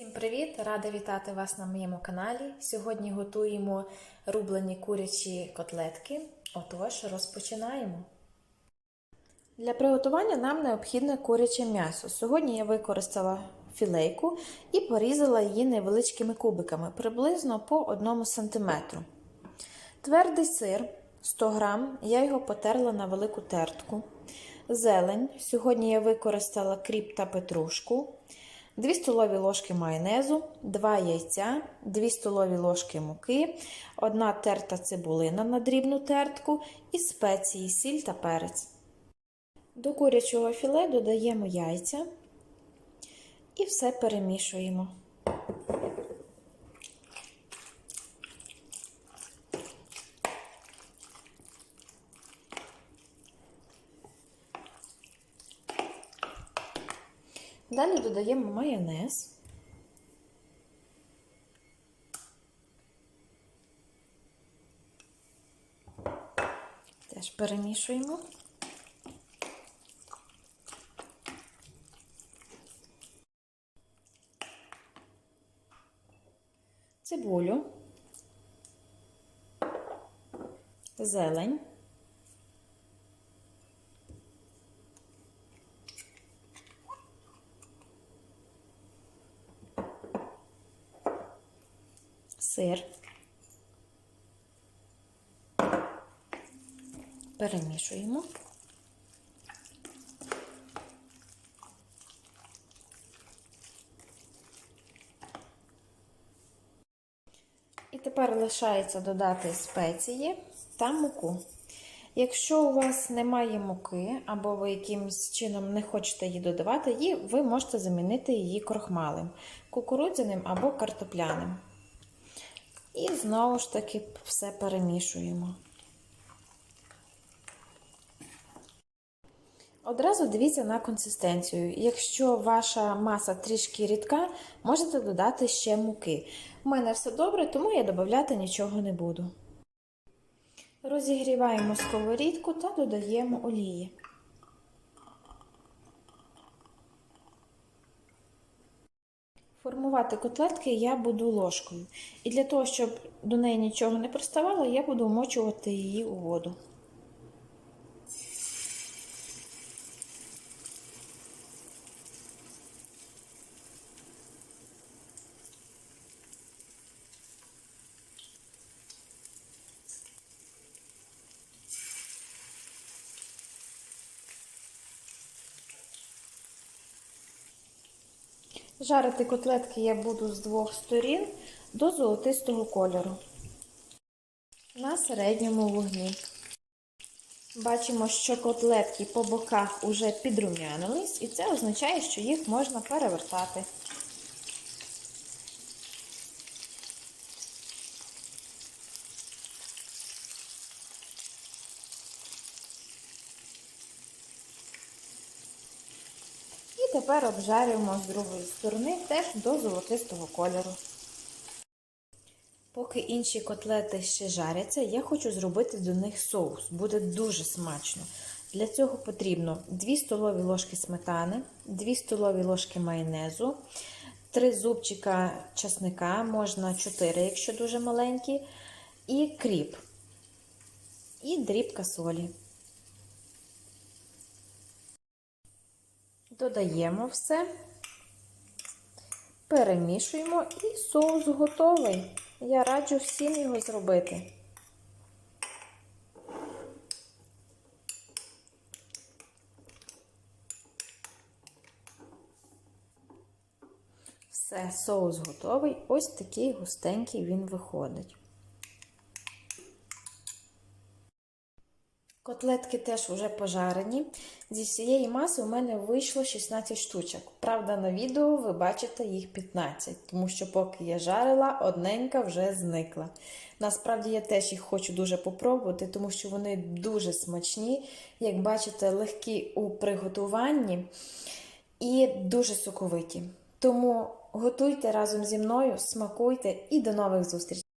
Всім привіт! Рада вітати вас на моєму каналі. Сьогодні готуємо рублені курячі котлетки. Отож, розпочинаємо. Для приготування нам необхідне куряче м'ясо. Сьогодні я використала філейку і порізала її невеличкими кубиками, приблизно по 1 см. Твердий сир 100 г, я його потерла на велику тертку. Зелень. Сьогодні я використала кріп та петрушку. 2 столові ложки майонезу, 2 яйця, 2 столові ложки муки, 1 терта цибулина на дрібну тертку і спеції, сіль та перець. До курячого філе додаємо яйця і все перемішуємо. Далі додаємо майонез. Теж перемішуємо. Цибулю, зелень. Сир. Перемішуємо. І тепер лишається додати спеції та муку. Якщо у вас немає муки, або ви якимось чином не хочете її додавати, ви можете замінити її крохмалем, кукурудзяним або картопляним. І знову ж таки все перемішуємо. Одразу дивіться на консистенцію. Якщо ваша маса трішки рідка, можете додати ще муки. У мене все добре, тому я додати нічого не буду. Розігріваємо сковорідку та додаємо олії. Формувати котлетки я буду ложкою. І для того, щоб до неї нічого не приставало, я буду вмочувати її у воду. Жарити котлетки я буду з двох сторін до золотистого кольору на середньому вогні. Бачимо, що котлетки по боках уже підрум'янились, і це означає, що їх можна перевертати. І тепер обжарюємо з другої сторони теж до золотистого кольору. Поки інші котлети ще жаряться, я хочу зробити до них соус. Буде дуже смачно. Для цього потрібно 2 столові ложки сметани, 2 столові ложки майонезу, 3 зубчика часника, можна 4, якщо дуже маленькі, і кріп, і дрібка солі. Додаємо все, перемішуємо і соус готовий. Я раджу всім його зробити. Все, соус готовий. Ось такий густенький він виходить. Котлетки теж вже пожарені. Зі всієї маси у мене вийшло 16 штучок. Правда, на відео ви бачите їх 15, тому що поки я жарила, одненька вже зникла. Насправді я теж їх хочу дуже попробувати, тому що вони дуже смачні, як бачите, легкі у приготуванні і дуже соковиті. Тому готуйте разом зі мною, смакуйте і до нових зустрічей!